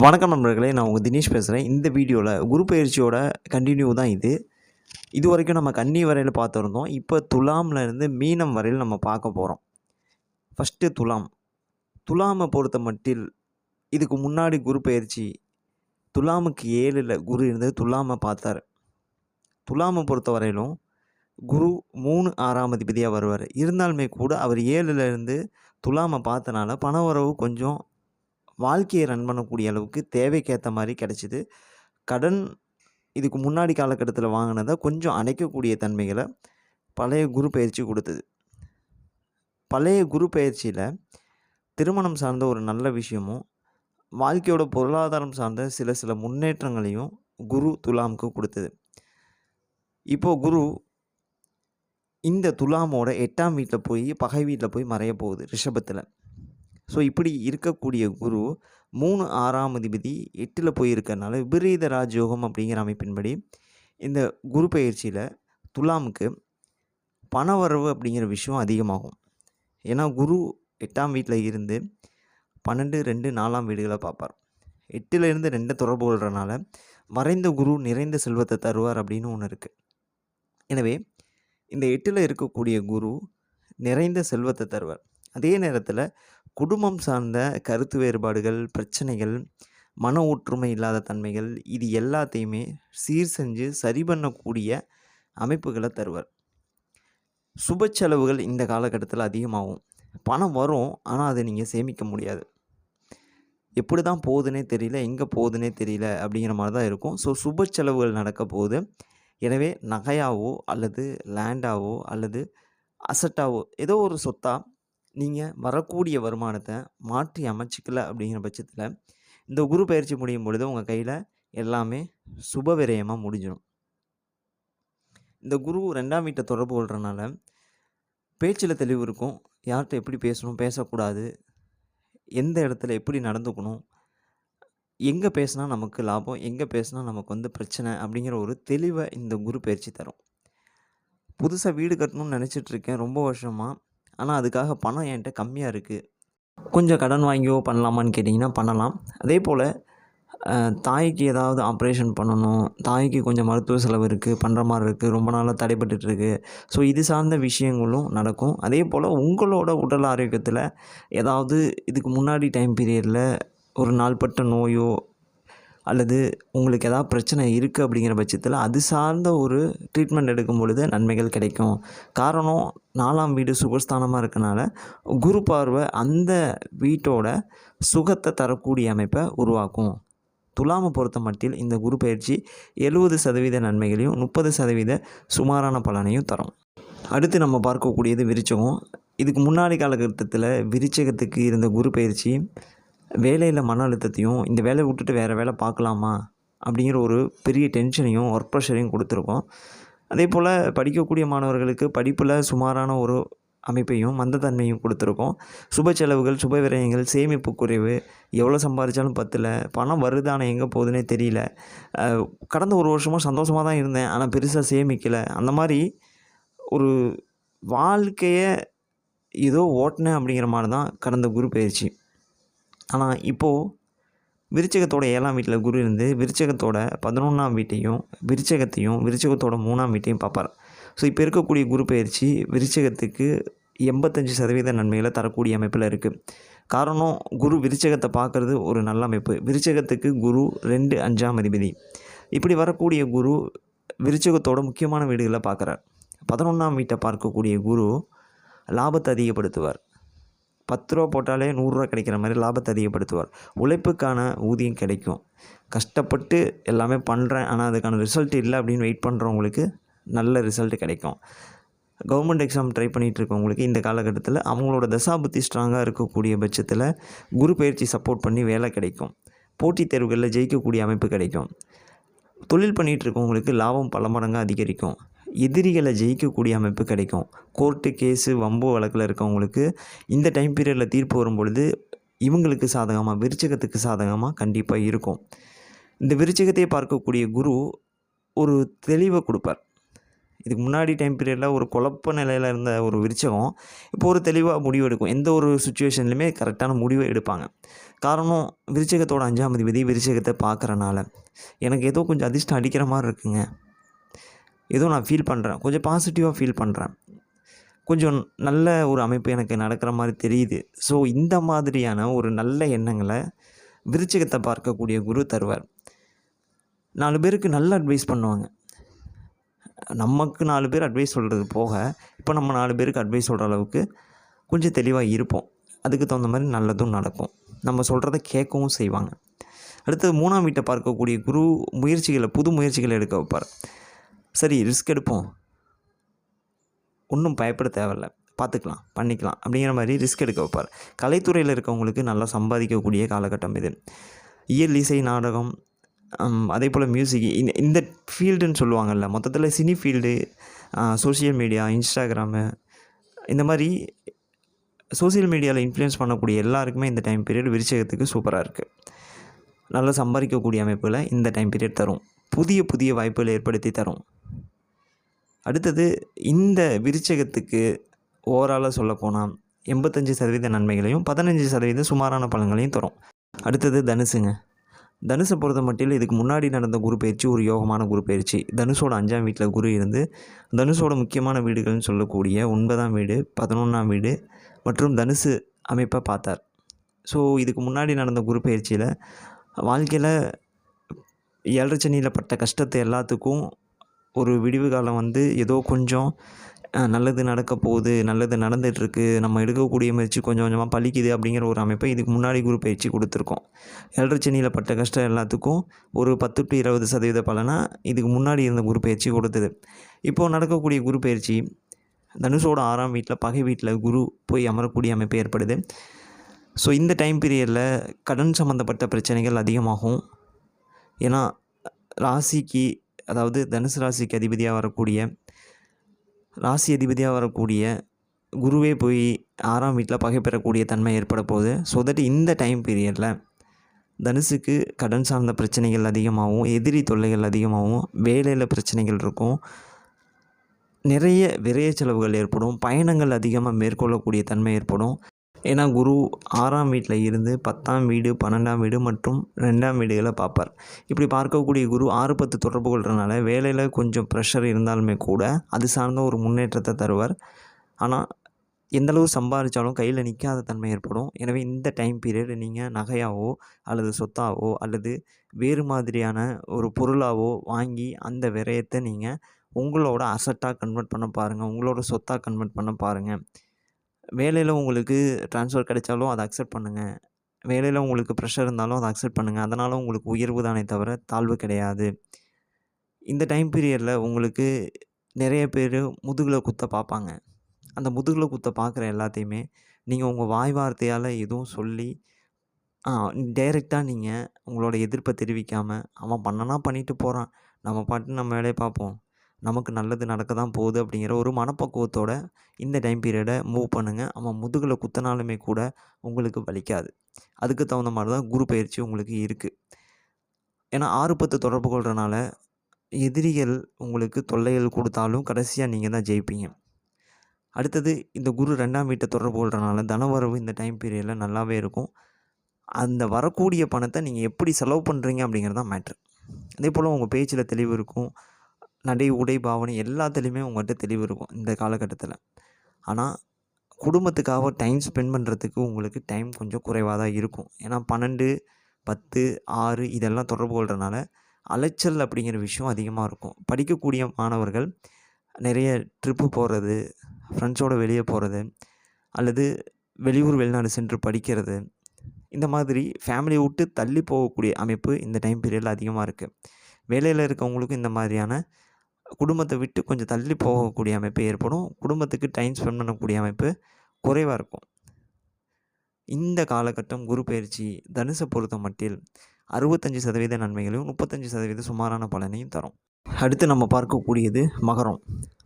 வணக்கம் நண்பர்களே நான் உங்கள் தினேஷ் பேசுகிறேன் இந்த வீடியோவில் குரு பயிற்சியோட கண்டினியூ தான் இது. இது வரைக்கும் நம்ம கன்னி வரையில் பார்த்துருந்தோம். இப்போ துலாம்ல இருந்து மீனம் வரையில் நம்ம பார்க்க போகிறோம் ஃபஸ்ட்டு துலாம். துலாமை பொறுத்த மட்டில் இதுக்கு முன்னாடி குரு பயிற்சி துலாமுக்கு ஏழில் குரு இருந்து துலாமை பார்த்தார். துலாமை பொறுத்த வரையிலும் குரு மூணு ஆறாம் அதிபதியாக வருவார். இருந்தாலுமே கூட அவர் ஏழில் இருந்து துலாமை பார்த்தனால பணவரவு கொஞ்சம் வாழ்க்கையை ரன் பண்ணக்கூடிய அளவுக்கு தேவைக்கேற்ற மாதிரி கிடச்சிது. கடன் இதுக்கு முன்னாடி காலகட்டத்தில் வாங்கினதை கொஞ்சம் அணைக்கக்கூடிய தன்மைகளை பழைய குரு பயிற்சி கொடுத்தது. பழைய குரு பயிற்சியில் திருமணம் சார்ந்த ஒரு நல்ல விஷயமும் வாழ்க்கையோட பொருளாதாரம் சார்ந்த சில சில முன்னேற்றங்களையும் குரு துலாமுக்கு கொடுத்தது. இப்போது குரு இந்த துலாமோட எட்டாம் வீட்டில் போய் பகை வீட்டில் போய் மறைய போகுது ரிஷபத்தில். ஸோ இப்படி இருக்கக்கூடிய குரு மூணு ஆறாம் அதிபதி எட்டில் போயிருக்கனால விபரீத ராஜயோகம் அப்படிங்கிற அமைப்பின்படி இந்த குரு பயிற்சியில் துலாமுக்கு பணவரவு அப்படிங்கிற விஷயம் அதிகமாகும். ஏன்னா குரு எட்டாம் வீட்டில் இருந்து பன்னெண்டு ரெண்டு நாலாம் வீடுகளை பார்ப்பார். எட்டில் இருந்து ரெண்டு தொடர்பு கொள்றனால மறைந்த குரு நிறைந்த செல்வத்தை தருவார் அப்படின்னு ஒன்று இருக்குது எனவே இந்த எட்டில் இருக்கக்கூடிய குரு நிறைந்த செல்வத்தை தருவார். அதே நேரத்தில் குடும்பம் சார்ந்த கருத்து வேறுபாடுகள் பிரச்சனைகள் மன ஒற்றுமை இல்லாத தன்மைகள் இது எல்லாத்தையுமே சீர் செஞ்சு சரி பண்ணக்கூடிய அமைப்புகளை தருவார். சுப செலவுகள் இந்த காலகட்டத்தில் அதிகமாகும். பணம் வரும் ஆனால் அதை நீங்கள் சேமிக்க முடியாது. எப்படி தான் போகுதுன்னே தெரியல எங்கே போகுதுன்னே தெரியல அப்படிங்கிற மாதிரி தான் இருக்கும். ஸோ சுப செலவுகள் நடக்க போகுது. எனவே நகையாவோ அல்லது லேண்டாவோ அல்லது அசட்டாவோ ஏதோ ஒரு சொத்தாக நீங்கள் வரக்கூடிய வருமானத்தை மாற்றி அமைச்சிக்கல அப்படிங்கிற பட்சத்தில் இந்த குரு பயிற்சி முடியும் பொழுது உங்கள் கையில் எல்லாமே சுப விரயமாக முடிஞ்சிடும். இந்த குரு ரெண்டாம் வீட்டை தொடர்பு கொள்கிறனால பேச்சில் தெளிவு இருக்கும். யார்கிட்ட எப்படி பேசணும் பேசக்கூடாது எந்த இடத்துல எப்படி நடந்துக்கணும் எங்கே பேசினா நமக்கு லாபம் எங்கே பேசினா நமக்கு வந்து பிரச்சனை அப்படிங்கிற ஒரு தெளிவை இந்த குரு பயிற்சி தரும். புதுசாக வீடு கட்டணும்னு நினச்சிட்ருக்கேன் ரொம்ப வருஷமாக ஆனால் அதுக்காக பணம் என்கிட்ட கம்மியாக இருக்குது கொஞ்சம் கடன் வாங்கியோ பண்ணலாமான்னு கேட்டிங்கன்னா பண்ணலாம். அதே போல் தாய்க்கு ஏதாவது ஆப்ரேஷன் பண்ணணும். தாய்க்கு கொஞ்சம் மருத்துவ செலவு இருக்குது பண்ணுற மாதிரி இருக்குது ரொம்ப நாளாக தடைப்பட்டுட்டு ஸோ இது சார்ந்த விஷயங்களும் நடக்கும். அதே போல் உங்களோட உடல் ஆரோக்கியத்தில் ஏதாவது இதுக்கு முன்னாடி டைம் பீரியடில் ஒரு நாள்பட்ட நோயோ அல்லது உங்களுக்கு ஏதாவது பிரச்சனை இருக்குது அப்படிங்கிற பட்சத்தில் அது சார்ந்த ஒரு ட்ரீட்மெண்ட் எடுக்கும் பொழுது நன்மைகள் கிடைக்கும். காரணம் நாலாம் வீடு சுகஸ்தானமாக இருக்கனால குரு பார்வை அந்த வீட்டோட சுகத்தை தரக்கூடிய அமைப்பை உருவாக்கும். துலாமை பொறுத்த மட்டில் இந்த குரு பயிற்சி எழுபது சதவீத நன்மைகளையும் முப்பது சதவீத சுமாரான பலனையும் தரும். அடுத்து நம்ம பார்க்கக்கூடியது விருச்சகம். இதுக்கு முன்னாடி காலகட்டத்தில் விருச்சகத்துக்கு இருந்த குரு பயிற்சி வேலையில் மன அழுத்தத்தையும் இந்த வேலையை விட்டுட்டு வேறு வேலை பார்க்கலாமா? அப்படிங்கிற ஒரு பெரிய டென்ஷனையும் ஒர்க் ப்ரெஷரையும் கொடுத்துருக்கோம். அதே போல் படிக்கக்கூடிய மாணவர்களுக்கு படிப்பில் சுமாரான ஒரு அமைப்பையும் மந்தத்தன்மையும் கொடுத்துருக்கோம். சுப செலவுகள் சுப விரயங்கள் சேமிப்பு குறைவு எவ்வளோ சம்பாதிச்சாலும் பத்தில் பணம் வருது ஆனால் எங்கே போகுதுன்னே தெரியல. கடந்த ஒரு வருஷமாக சந்தோஷமாக தான் இருந்தேன் ஆனால் பெருசாக சேமிக்கலை. அந்த மாதிரி ஒரு வாழ்க்கையை ஏதோ ஓட்டினேன் அப்படிங்கிற மாதிரி தான் கடந்த குரு பயிற்சி. ஆனால் இப்போது விருச்சகத்தோட ஏழாம் வீட்டில் குரு இருந்து விருச்சகத்தோட பதினொன்றாம் வீட்டையும் விருச்சகத்தையும் விருச்சகத்தோட மூணாம் வீட்டையும் பார்ப்பார் ஸோ இப்போ இருக்கக்கூடிய குரு பயிற்சி விருச்சகத்துக்கு எண்பத்தஞ்சு சதவீத நன்மைகளை தரக்கூடிய அமைப்பில் இருக்குது காரணம் குரு விருச்சகத்தை பார்க்குறது ஒரு நல்ல அமைப்பு. விருச்சகத்துக்கு குரு ரெண்டு அஞ்சாம் அதிபதி. இப்படி வரக்கூடிய குரு விருச்சகத்தோட முக்கியமான வீடுகளை பார்க்குறார் பதினொன்றாம் வீட்டை பார்க்கக்கூடிய குரு லாபத்தை அதிகப்படுத்துவார். பத்து ரூபா போட்டாலே நூறுரூவா கிடைக்கிற மாதிரி லாபத்தை அதிகப்படுத்துவார். உழைப்புக்கான ஊதியம் கிடைக்கும். கஷ்டப்பட்டு எல்லாமே பண்ணுறேன் ஆனால் அதுக்கான ரிசல்ட் இல்லை அப்படின்னு வெயிட் பண்ணுறவங்களுக்கு நல்ல ரிசல்ட் கிடைக்கும். கவர்மெண்ட் எக்ஸாம் ட்ரை பண்ணிகிட்டு இருக்கவங்களுக்கு இந்த காலகட்டத்தில் அவங்களோட தசாபுத்தி ஸ்ட்ராங்காக இருக்கக்கூடிய பட்சத்தில் குரு பயிற்சி சப்போர்ட் பண்ணி வேலை கிடைக்கும். போட்டித் தேர்வுகளில் ஜெயிக்கக்கூடிய அமைப்பு கிடைக்கும். தொழில் பண்ணிகிட்டு இருக்கவங்களுக்கு லாபம் பல மடங்காக அதிகரிக்கும். எதிரிகளை ஜெயிக்கக்கூடிய அமைப்பு கிடைக்கும். கோர்ட்டு கேஸு வம்பு வழக்கில் இருக்கவங்களுக்கு இந்த டைம் பீரியடில் தீர்ப்பு வரும் பொழுது இவங்களுக்கு சாதகமாக விருச்சகத்துக்கு சாதகமாக கண்டிப்பாக இருக்கும். இந்த விருச்சகத்தை பார்க்கக்கூடிய குரு ஒரு தெளிவை கொடுப்பார். இதுக்கு முன்னாடி டைம் பீரியடில் ஒரு குழப்ப நிலையில் இருந்த ஒரு விருச்சகம் இப்போ ஒரு தெளிவாக முடிவு எடுக்கும். எந்த ஒரு சுச்சுவேஷன்லையுமே கரெக்டான முடிவை எடுப்பாங்க. காரணம் விருச்சகத்தோட அஞ்சாம் அதிபதி விருச்சகத்தை பார்க்குறனால. எனக்கு ஏதோ கொஞ்சம் அதிர்ஷ்டம் அடிக்கிற மாதிரி இருக்குங்க. ஏதோ நான் ஃபீல் பண்ணுறேன் கொஞ்சம் பாசிட்டிவாக ஃபீல் பண்ணுறேன் கொஞ்சம் நல்ல ஒரு அமைப்பு எனக்கு நடக்கிற மாதிரி தெரியுது. ஸோ இந்த மாதிரியான ஒரு நல்ல எண்ணங்களை விருச்சிகத்தை பார்க்கக்கூடிய குரு தருவார். நாலு பேருக்கு நல்ல அட்வைஸ் பண்ணுவாங்க. நமக்கு நாலு பேர் அட்வைஸ் சொல்கிறது போக இப்போ நம்ம நாலு பேருக்கு அட்வைஸ் சொல்கிற அளவுக்கு கொஞ்சம் தெளிவாக இருப்போம். அதுக்கு தகுந்த மாதிரி நல்லதும் நடக்கும். நம்ம சொல்கிறத கேட்கவும் செய்வாங்க. அடுத்தது மூணாம் வீட்டை பார்க்கக்கூடிய குரு முயற்சிகளை புது முயற்சிகளை எடுக்க வைப்பார். சரி ரிஸ்க் எடுப்போம். ஒன்றும் பயப்பட தேவையில்ல. பார்த்துக்கலாம் பண்ணிக்கலாம். அப்படிங்கிற மாதிரி ரிஸ்க் எடுக்க வைப்பார். கலைத்துறையில் இருக்கவங்களுக்கு நல்லா சம்பாதிக்கக்கூடிய காலகட்டம் இது. இயல் இசை நாடகம் அதே போல் மியூசிக் இந்த இந்த ஃபீல்டுன்னு சொல்லுவாங்கள்ல மொத்தத்தில் cine field social media Instagram இந்த மாதிரி சோஷியல் மீடியாவில் இன்ஃப்ளூயன்ஸ் பண்ணக்கூடிய எல்லாருக்குமே இந்த டைம் பீரியட் விருச்சகத்துக்கு சூப்பராக இருக்குது நல்லா சம்பாதிக்கக்கூடிய அமைப்பில் இந்த டைம் பீரியட் தரும். புதிய புதிய வாய்ப்புகளை ஏற்படுத்தி தரும். அடுத்தது இந்த விருச்சகத்துக்கு ஓவராலாக சொல்லப்போனால் எண்பத்தஞ்சு சதவீத நன்மைகளையும் பதினஞ்சு சதவீத சுமாரான பலன்களையும் தரும். அடுத்தது தனுசுங்க. தனுசை பொறுத்த மட்டில் இதுக்கு முன்னாடி நடந்த குரு பயிற்சி ஒரு யோகமான குரு பயிற்சி. தனுஷோட அஞ்சாம் வீட்டில் குரு இருந்து தனுஷோட முக்கியமான வீடுகள்னு சொல்லக்கூடிய ஒன்பதாம் வீடு பதினொன்றாம் வீடு மற்றும் தனுசு அமைப்பை பார்த்தார். ஸோ இதுக்கு முன்னாடி நடந்த குரு பயிற்சியில் வாழ்க்கையில் ஏழரை சனியில் பட்ட கஷ்டத்தை எல்லாத்துக்கும் ஒரு விடிவு காலம் வந்து ஏதோ கொஞ்சம் நல்லது நடக்க போகுது நல்லது நடந்துகிட்ருக்கு நம்ம எடுக்கக்கூடிய முயற்சி கொஞ்சம் கொஞ்சமாக பழிக்குது அப்படிங்கிற ஒரு அமைப்பை இதுக்கு முன்னாடி குரு பயிற்சி கொடுத்துருக்கோம். ஏழரை பட்ட கஷ்டம் எல்லாத்துக்கும் ஒரு பத்து டு இருபது சதவீத பலனாக இதுக்கு முன்னாடி இருந்த குரு பயிற்சி கொடுத்தது. இப்போது நடக்கக்கூடிய குரு பயிற்சி தனுஷோட ஆறாம் வீட்டில் பகை வீட்டில் குரு போய் அமரக்கூடிய அமைப்பு ஏற்படுது. ஸோ இந்த டைம் பீரியடில் கடன் சம்மந்தப்பட்ட பிரச்சனைகள் அதிகமாகும். ஏன்னா ராசிக்கு அதாவது தனுசு ராசிக்கு அதிபதியாக வரக்கூடிய ராசி அதிபதியாக வரக்கூடிய குருவே போய் ஆறாம் வீட்டில் பகை பெறக்கூடிய தன்மை ஏற்பட போகுது. ஸோ தட் இந்த டைம் பீரியடில் தனுசுக்கு கடன் சார்ந்த பிரச்சனைகள் அதிகமாகவும் எதிரி தொல்லைகள் அதிகமாகவும் வேலையில் பிரச்சனைகள் இருக்கும். நிறைய விரைய செலவுகள் ஏற்படும். பயணங்கள் அதிகமாக மேற்கொள்ளக்கூடிய தன்மை ஏற்படும். ஏன்னா குரு ஆறாம் வீட்டில் இருந்து பத்தாம் வீடு பன்னெண்டாம் வீடு மற்றும் ரெண்டாம் வீடுகளை பார்ப்பார். இப்படி பார்க்கக்கூடிய குரு ஆறு பத்து தொடர்பு கொள்றதுனால வேலையில் கொஞ்சம் ப்ரெஷர் இருந்தாலுமே கூட அது சார்ந்த ஒரு முன்னேற்றத்தை தருவார். ஆனால் எந்தளவு சம்பாதிச்சாலும் கையில் நிற்காத தன்மை ஏற்படும். எனவே இந்த டைம் பீரியட் நீங்கள் நகையாவோ அல்லது சொத்தாவோ அல்லது வேறு மாதிரியான ஒரு பொருளாவோ வாங்கி அந்த விரயத்தை நீங்கள் உங்களோட அசட்டாக கன்வெர்ட் பண்ண பாருங்கள் உங்களோட சொத்தாக கன்வெர்ட் பண்ண பாருங்கள் வேலையில் உங்களுக்கு ட்ரான்ஸ்ஃபர் கிடைச்சாலும் அதை அக்செப்ட் பண்ணுங்கள் வேலையில் உங்களுக்கு ப்ரெஷர் இருந்தாலும் அதை அக்செப்ட் பண்ணுங்கள் அதனால் உங்களுக்கு உயர்வு தானே தவிர தாழ்வு கிடையாது. இந்த டைம் பீரியடில் உங்களுக்கு நிறைய பேர் முதுகில் குத்த பார்ப்பாங்க. அந்த முதுகில் குத்த பார்க்குற எல்லாத்தையுமே நீங்கள் உங்கள் வாய் வார்த்தையால் எதுவும் சொல்லி டைரெக்டாக நீங்கள் உங்களோட எதிர்ப்பை தெரிவிக்காமல் அவன் பண்ணனா பண்ணிட்டு போகிறான் நம்ம பாட்டு நம்ம வேலையை பார்ப்போம். நமக்கு நல்லது நடக்க தான் போகுது அப்படிங்கிற ஒரு மனப்பக்குவத்தோட இந்த டைம் பீரியடை மூவ் பண்ணுங்கள் ஆமாம் முதுகில் குத்தினாலுமே கூட உங்களுக்கு வலிக்காது. அதுக்கு தகுந்த மாதிரி தான் குரு பயிற்சி உங்களுக்கு இருக்குது ஏன்னா ஆறு பத்து தொடர்பு கொள்கிறனால எதிரிகள் உங்களுக்கு தொல்லைகள் கொடுத்தாலும் கடைசியாக நீங்கள் தான் ஜெயிப்பீங்க. அடுத்தது இந்த குரு ரெண்டாம் வீட்டை தொடர்பு கொள்கிறனால தனவரவு இந்த டைம் பீரியடில் நல்லாவே இருக்கும். அந்த வரக்கூடிய பணத்தை நீங்கள் எப்படி செலவு பண்ணுறீங்க அப்படிங்கிறது தான் மேட்ரு அதே போல் உங்கள் பேச்சில் தெளிவு இருக்கும். நடை உடை பாவனை எல்லாத்துலேயுமே உங்கள்கிட்ட தெளிவு இருக்கும் இந்த காலகட்டத்தில். ஆனால் குடும்பத்துக்காக டைம் ஸ்பெண்ட் பண்ணுறதுக்கு உங்களுக்கு டைம் கொஞ்சம் குறைவாக தான் இருக்கும். ஏன்னா பன்னெண்டு பத்து ஆறு இதெல்லாம் தொடர்பு கொள்கிறனால அலைச்சல் அப்படிங்கிற விஷயம் அதிகமாக இருக்கும். படிக்கக்கூடிய மாணவர்கள் நிறைய ட்ரிப்பு போகிறது ஃப்ரெண்ட்ஸோடு வெளியே போகிறது அல்லது வெளியூர் வெளிநாடு சென்று படிக்கிறது இந்த மாதிரி ஃபேமிலியை விட்டு தள்ளி போகக்கூடிய அமைப்பு இந்த டைம் பீரியடில் அதிகமாக இருக்குது வேலையில் இருக்கவங்களுக்கும் இந்த மாதிரியான குடும்பத்தை விட்டு கொஞ்சம் தள்ளி போகக்கூடிய அமைப்பு ஏற்படும். குடும்பத்துக்கு டைம் ஸ்பெண்ட் பண்ணக்கூடிய அமைப்பு குறைவாக இருக்கும். இந்த காலகட்டம் குரு பயிற்சி தனுசை பொறுத்த மட்டில் அறுபத்தஞ்சு சதவீத நன்மைகளையும் முப்பத்தஞ்சு சதவீத சுமாரான பலனையும் தரும். அடுத்து நம்ம பார்க்கக்கூடியது மகரம்.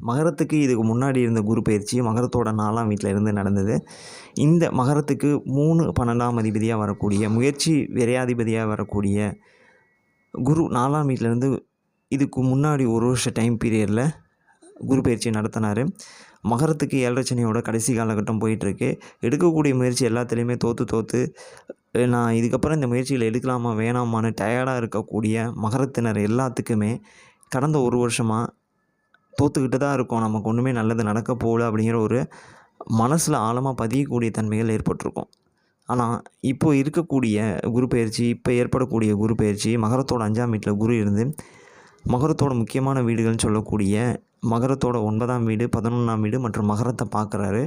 மகரத்துக்கு இதுக்கு முன்னாடி இருந்த குரு பயிற்சி மகரத்தோட நாலாம் வீட்டில் இருந்து நடந்தது. இந்த மகரத்துக்கு மூணு பன்னெண்டாம் அதிபதியாக வரக்கூடிய முயற்சி விரையாதிபதியாக வரக்கூடிய குரு நாலாம் வீட்டிலேருந்து இதுக்கு முன்னாடி ஒரு வருஷ டைம் பீரியடில் குரு பயிற்சி நடத்தினார். மகரத்துக்கு ஏழரை சனியோட கடைசி காலகட்டம் போயிட்டுருக்கு. எடுக்கக்கூடிய முயற்சி எல்லாத்துலேயுமே தோற்று தோற்று நான் இதுக்கப்புறம் இந்த முயற்சியில் எடுக்கலாமா வேணாமான்னு டயர்டாக இருக்கக்கூடிய மகரத்தினர் எல்லாத்துக்குமே கடந்த ஒரு வருஷமாக தோற்றுக்கிட்டு தான் இருக்கோம். நமக்கு ஒன்றுமே நல்லது நடக்க போகல அப்படிங்கிற ஒரு மனசில் ஆழமாக பதியக்கூடிய தன்மைகள் ஏற்பட்டிருக்கும். ஆனால் இப்போ இருக்கக்கூடிய குரு பயிற்சி இப்போ ஏற்படக்கூடிய குரு பயிற்சி மகரத்தோட அஞ்சாம் வீட்டில் குரு இருந்து மகரத்தோட முக்கியமான வீடுகள்னு சொல்லக்கூடிய மகரத்தோட ஒன்பதாம் வீடு பதினொன்றாம் வீடு மற்றும் மகரத்தை பார்க்குறாரு.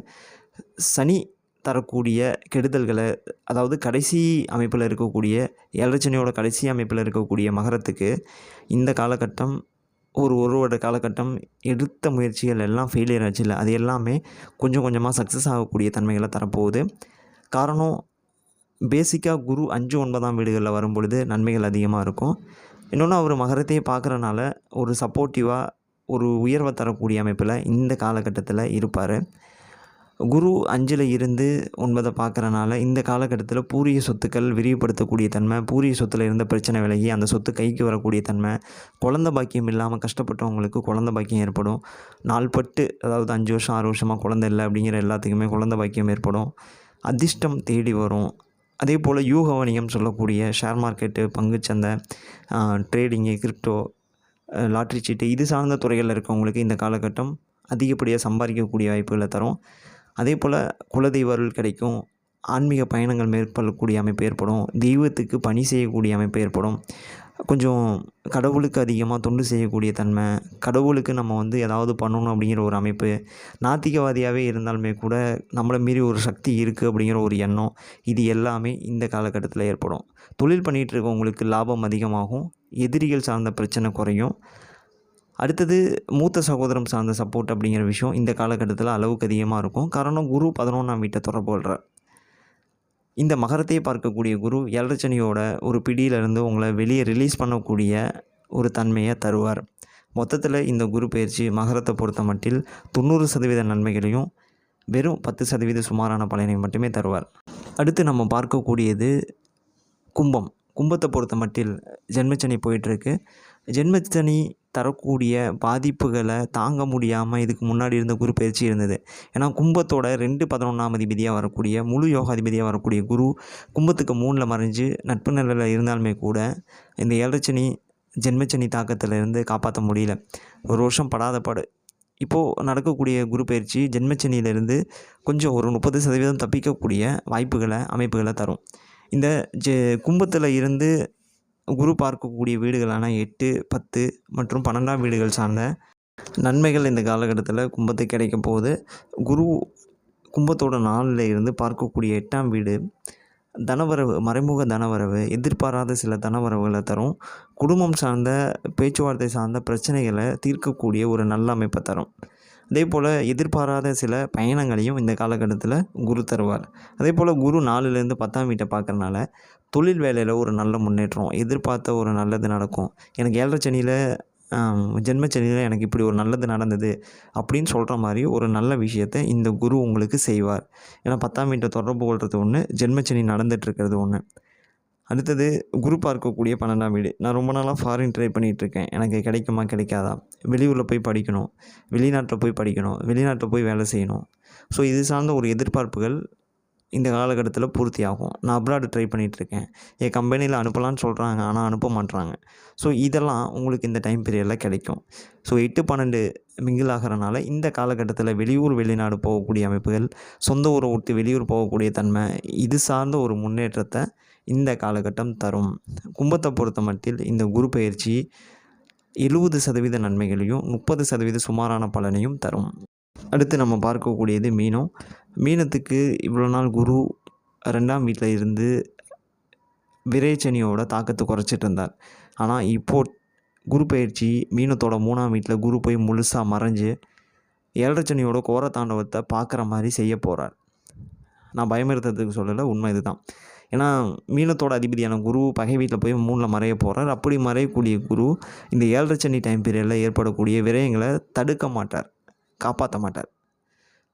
சனி தரக்கூடிய கெடுதல்களை அதாவது கடைசி அமைப்பில் இருக்கக்கூடிய ஏழரச்சனையோட கடைசி அமைப்பில் இருக்கக்கூடிய மகரத்துக்கு இந்த காலகட்டம் ஒரு ஒரு வருட காலகட்டம் எடுத்த முயற்சிகள் எல்லாம் ஃபெயிலியர் ஆச்சு இல்லை. அது எல்லாமே கொஞ்சம் கொஞ்சமாக சக்ஸஸ் ஆகக்கூடிய தன்மைகளை தரப்போகுது. காரணம் பேசிக்காக குரு அஞ்சு ஒன்பதாம் வீடுகளில் வரும் பொழுது நன்மைகள் அதிகமாக இருக்கும். இன்னொன்று அவர் மகரத்தையே பார்க்குறனால ஒரு சப்போர்ட்டிவாக ஒரு உயர்வை தரக்கூடிய அமைப்பில் இந்த காலகட்டத்தில் இருப்பார். குரு அஞ்சில் இருந்து ஒன்பதை பார்க்குறனால இந்த காலகட்டத்தில் பூரிய சொத்துக்கள் விரிவுபடுத்தக்கூடிய தன்மை பூரிய சொத்தில் இருந்த பிரச்சனை விலகி அந்த சொத்து கைக்கு வரக்கூடிய தன்மை குழந்த பாக்கியம் இல்லாமல் கஷ்டப்பட்டவங்களுக்கு குழந்த பாக்கியம் ஏற்படும். நாள்பட்டு அதாவது அஞ்சு வருஷம் ஆறு வருஷமாக குழந்தை இல்லை அப்படிங்கிற எல்லாத்துக்குமே குழந்த பாக்கியம் ஏற்படும். அதிர்ஷ்டம் தேடி வரும். அதே போல் யூக வணிகம் சொல்லக்கூடிய ஷேர் மார்க்கெட்டு பங்குச்சந்தை ட்ரேடிங்கு கிரிப்டோ லாட்ரி சீட்டு இது சார்ந்த துறைகளில் இருக்கவங்களுக்கு இந்த காலகட்டம் அதிகப்படியாக சம்பாதிக்கக்கூடிய வாய்ப்புகளை தரும். அதே போல் குலதெய்வ அருள் கிடைக்கும் ஆன்மீக பயணங்கள் மேற்கொள்ளக்கூடிய அமைப்பு ஏற்படும். தெய்வத்துக்கு பணி செய்யக்கூடிய அமைப்பு ஏற்படும். கொஞ்சம் கடவுளுக்கு அதிகமாக தொண்டு செய்யக்கூடிய தன்மை கடவுளுக்கு நம்ம வந்து ஏதாவது பண்ணணும் அப்படிங்கிற ஒரு அமைப்பு நாத்திகவாதியாகவே இருந்தாலுமே கூட நம்மளை மீறி ஒரு சக்தி இருக்குது அப்படிங்கிற ஒரு எண்ணம் இது எல்லாமே இந்த காலகட்டத்தில் ஏற்படும். தொழில் பண்ணிகிட்டு இருக்கவங்களுக்கு லாபம் அதிகமாகும் எதிரிகள் சார்ந்த பிரச்சனை குறையும். அடுத்தது மூத்த சகோதரம் சார்ந்த சப்போர்ட் அப்படிங்கிற விஷயம் இந்த காலகட்டத்தில் அளவுக்கு அதிகமாக இருக்கும். காரணம் குரு பதினொன்றாம் வீட்டை தொடர்பு கொள்கிறார் இந்த மகரத்தை பார்க்கக்கூடிய குரு ஏழரச்சனியோட ஒரு பிடியிலிருந்து உங்களை வெளியே ரிலீஸ் பண்ணக்கூடிய ஒரு தன்மையை தருவார். மொத்தத்தில் இந்த குரு பயிற்சி மகரத்தை பொறுத்த மட்டில் தொண்ணூறு சதவீத நன்மைகளையும் வெறும் பத்து சதவீத சுமாரான பலனை மட்டுமே தருவார். அடுத்து நம்ம பார்க்கக்கூடியது கும்பம். கும்பத்தை பொறுத்த மட்டில் ஜென்மச்சனி போயிட்டுருக்கு. ஜென்மச்சனி தரக்கூடிய பாதிப்புகளை தாங்க முடியாமல் இதுக்கு முன்னாடி இருந்த குரு பயிற்சி இருந்தது. ஏன்னா கும்பத்தோட ரெண்டு பதினொன்றாம் அதிபதியாக வரக்கூடிய முழு யோகாதிபதியாக வரக்கூடிய குரு கும்பத்துக்கு மூணில் மறைஞ்சு நட்பு நிலையில் இருந்தாலுமே கூட இந்த ஏழச்சனி ஜென்மச்சனி தாக்கத்திலிருந்து காப்பாற்ற முடியல. ஒரு வருஷம் படாத பாடு. இப்போது நடக்கக்கூடிய குரு பயிற்சி ஜென்மச்சனியிலிருந்து கொஞ்சம் ஒரு முப்பது சதவீதம் தப்பிக்கக்கூடிய வாய்ப்புகளை அமைப்புகளை தரும். இந்த ஜெ கும்பத்தில் இருந்து குரு பார்க்கக்கூடிய வீடுகளான எட்டு பத்து மற்றும் பன்னெண்டாம் வீடுகள் சார்ந்த நன்மைகள் இந்த காலகட்டத்தில் கும்பத்து கிடைக்க போகுது. குரு கும்பத்தோட நாளில் இருந்து பார்க்கக்கூடிய எட்டாம் வீடு தனவரவு மறைமுக தனவரவு எதிர்பாராத சில தனவரவுகளை தரும். குடும்பம் சார்ந்த பேச்சுவார்த்தை சார்ந்த பிரச்சனைகளை தீர்க்கக்கூடிய ஒரு நல்ல அமைப்பை தரும். அதே போல் எதிர்பாராத சில பயணங்களையும் இந்த காலகட்டத்தில் குரு தருவார். அதே போல் குரு நாலுலேருந்து பத்தாம் வீட்டை பார்க்குறனால தொழில் வேலையில் ஒரு நல்ல முன்னேற்றம் எதிர்பார்த்த ஒரு நல்லது நடக்கும். எனக்கு ஏழரை சனியில் ஜென்மச்சனியில் எனக்கு இப்படி ஒரு நல்லது நடந்தது அப்படின்னு சொல்கிற மாதிரி ஒரு நல்ல விஷயத்தை இந்த குரு உங்களுக்கு செய்வார். ஏன்னா பத்தாம் வீட்டை தொடர்பு கொள்வது ஒன்று ஜென்மச்சனி நடந்துகிட்ருக்கிறது ஒன்று அடுத்தது குரூப்பாக இருக்கக்கூடிய பன்னெண்டாம் வீடு. நான் ரொம்ப நாளாக ஃபாரின் ட்ரை பண்ணிகிட்ருக்கேன் எனக்கு கிடைக்குமா கிடைக்காதா? வெளியூரில் போய் படிக்கணும். வெளிநாட்டில் போய் படிக்கணும். வெளிநாட்டில் போய் வேலை செய்யணும். ஸோ இது சார்ந்த ஒரு எதிர்பார்ப்புகள் இந்த காலகட்டத்தில் பூர்த்தி ஆகும் நான் அப்ராடு ட்ரை பண்ணிகிட்ருக்கேன் என் கம்பெனியில் அனுப்பலான்னு சொல்கிறாங்க ஆனால் அனுப்ப மாட்டுறாங்க ஸோ இதெல்லாம் உங்களுக்கு இந்த டைம் பீரியடில் கிடைக்கும். ஸோ எட்டு பன்னெண்டு மிங்கிள் ஆகிறனால இந்த காலகட்டத்தில் வெளியூர் வெளிநாடு போகக்கூடிய அமைப்புகள் சொந்த ஊரை விட்டு வெளியூர் போகக்கூடிய தன்மை இது சார்ந்த ஒரு முன்னேற்றத்தை இந்த காலகட்டம் தரும். கும்பத்தை பொறுத்த மட்டில் இந்த குரு பயிற்சி எழுபது சதவீத நன்மைகளையும் முப்பது சதவீத சுமாரான பலனையும் தரும். அடுத்து நம்ம பார்க்கக்கூடியது மீனம். மீனத்துக்கு இவ்வளோ நாள் குரு ரெண்டாம் வீட்டில் இருந்து விரைச்சனியோட தாக்கத்தை குறைச்சிட்டு இருந்தார். ஆனால் இப்போது குரு பயிற்சி மீனத்தோட மூணாம் வீட்டில் குரு போய் முழுசாக மறைஞ்சு ஏழரைச்சனியோட கோர தாண்டவத்தை பார்க்குற மாதிரி செய்ய போகிறார் நான் பயமுறுத்துறதுக்கு சொல்லலை உண்மை இதுதான். ஏன்னா மீனத்தோட அதிபதியான குரு பகை வீட்டில் போய் மூணில் மறைய போகிறார் அப்படி மறையக்கூடிய குரு இந்த ஏழரைச்சனி டைம் பீரியடில் ஏற்படக்கூடிய விரயங்களை தடுக்க மாட்டார் காப்பாற்ற மாட்டார்.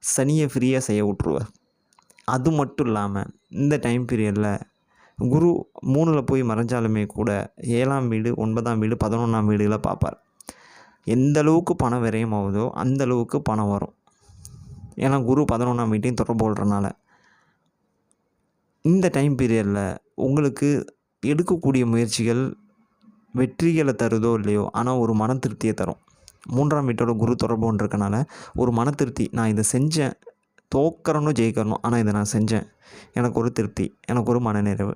சனியை ஃப்ரீயாக செய்ய விட்ருவார் அது மட்டும் இல்லாமல் இந்த டைம் பீரியடில் குரு மூணில் போய் மறைஞ்சாலுமே கூட ஏழாம் வீடு ஒன்பதாம் வீடு பதினொன்றாம் வீடுகளை பார்ப்பார். எந்த அளவுக்கு பணம் விரயமாகுதோ அந்த அளவுக்கு பணம் வரும். ஏன்னா குரு பதினொன்றாம் வீட்டையும் தொடர்பு கொள்றனால இந்த டைம் பீரியடில் உங்களுக்கு எடுக்கக்கூடிய முயற்சிகள் வெற்றிகளை தருதோ இல்லையோ? ஆனால் ஒரு மன திருப்தியை தரும். மூன்றாம் வீட்டோட குரு தொடர்பு இருக்கனால ஒரு மன திருப்தி நான் இதை செஞ்சேன். தோக்கறணும் ஜெயிக்கணும் ஆனால் இதை நான் செஞ்சேன். எனக்கு ஒரு திருப்தி எனக்கு ஒரு மனநிறைவு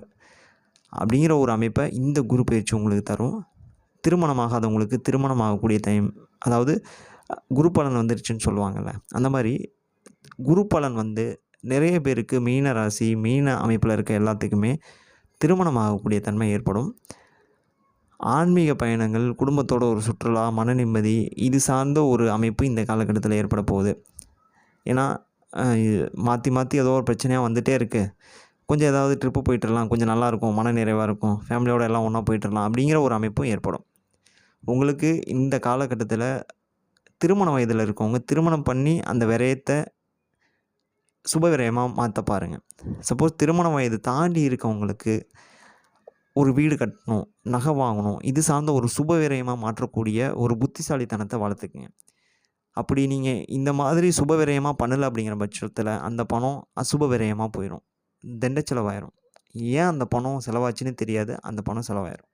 அப்படிங்கிற ஒரு அமைப்பை இந்த குரு பயிற்சி உங்களுக்கு தரும். திருமணமாகாதவங்களுக்கு திருமணம் ஆகக்கூடிய டைம் அதாவது குரு பலன் வந்துருச்சுன்னு சொல்லுவாங்கள்ல அந்த மாதிரி குரு பலன் வந்து நிறைய பேருக்கு மீன ராசி மீன அமைப்பில் இருக்க எல்லாத்துக்குமே திருமணம் ஆகக்கூடிய தன்மை ஏற்படும். ஆன்மீக பயணங்கள் குடும்பத்தோட ஒரு சுற்றுலா மன நிம்மதி இது சார்ந்த ஒரு அமைப்பு இந்த காலகட்டத்தில் ஏற்பட போகுது. ஏன்னா மாற்றி மாற்றி ஏதோ ஒரு பிரச்சனையாக வந்துகிட்டே இருக்குது கொஞ்சம் ஏதாவது ட்ரிப்பு போயிட்டுருலாம் கொஞ்சம் நல்லாயிருக்கும் மன நிறைவாக இருக்கும் ஃபேமிலியோட எல்லாம் ஒன்றா போயிட்டுருலாம் அப்படிங்கிற ஒரு அமைப்பும் ஏற்படும். உங்களுக்கு இந்த காலகட்டத்தில் திருமண வயதில் இருக்கவங்க திருமணம் பண்ணி அந்த விரயத்தை சுப விரயமாக மாற்ற பாருங்கள் சப்போஸ் திருமண வயது தாண்டி இருக்கவங்களுக்கு ஒரு வீடு கட்டணும் நகை வாங்கணும் இது சார்ந்த ஒரு சுப விரயமாக மாற்றக்கூடிய ஒரு புத்திசாலித்தனத்தை வளர்த்துக்குங்க. அப்படி நீங்கள் இந்த மாதிரி சுப விரயமாக பண்ணலை அப்படிங்கிற பட்சத்தில் அந்த பணம் அசுப விரயமாக போயிடும் தண்ட செலவாயிரும். ஏன் அந்த பணம் செலவாச்சுன்னு தெரியாது அந்த பணம் செலவாயிரும்.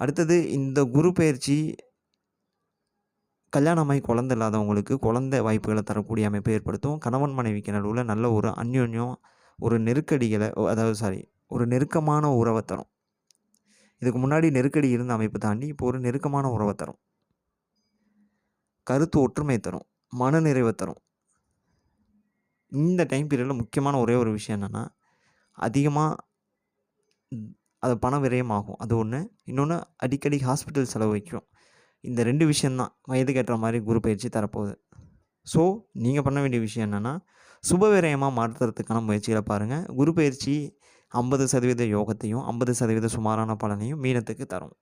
அடுத்தது இந்த குரு பயிற்சி கல்யாணமாகி குழந்தை இல்லாதவங்களுக்கு குழந்தை வாய்ப்புகளை தரக்கூடிய அமைப்பை ஏற்படுத்தும். கணவன் மனைவிக்கு நடுவில் நல்ல ஒரு அந்யோன்யம் ஒரு நெருக்கடிகளை அதாவது சாரி ஒரு நெருக்கமான உறவை தரும். இதுக்கு முன்னாடி நெருக்கடி இருந்த அமைப்பு தாண்டி இப்போ ஒரு நெருக்கமான உறவை தரும். கருத்து ஒற்றுமை தரும் மன நிறைவை தரும். இந்த டைம் பீரியடில் முக்கியமான ஒரே ஒரு விஷயம் என்னென்னா அதிகமாக அது பண விரயமாகும். அது ஒன்று இன்னொன்று அடிக்கடி ஹாஸ்பிட்டல் செலவு வைக்கும். இந்த ரெண்டு விஷயந்தான் வயதுக்கு ஏற்ற மாதிரி குரு பயிற்சி தரப்போகுது. ஸோ நீங்கள் பண்ண வேண்டிய விஷயம் என்னென்னா சுப விரயமாக மாற்றுறதுக்கான முயற்சிகளை பாருங்கள் குரு பயிற்சி ஐம்பது சதவீத யோகத்தையும் ஐம்பது சதவீத சுமாரான பலனையும் மீனத்துக்கு தரும்.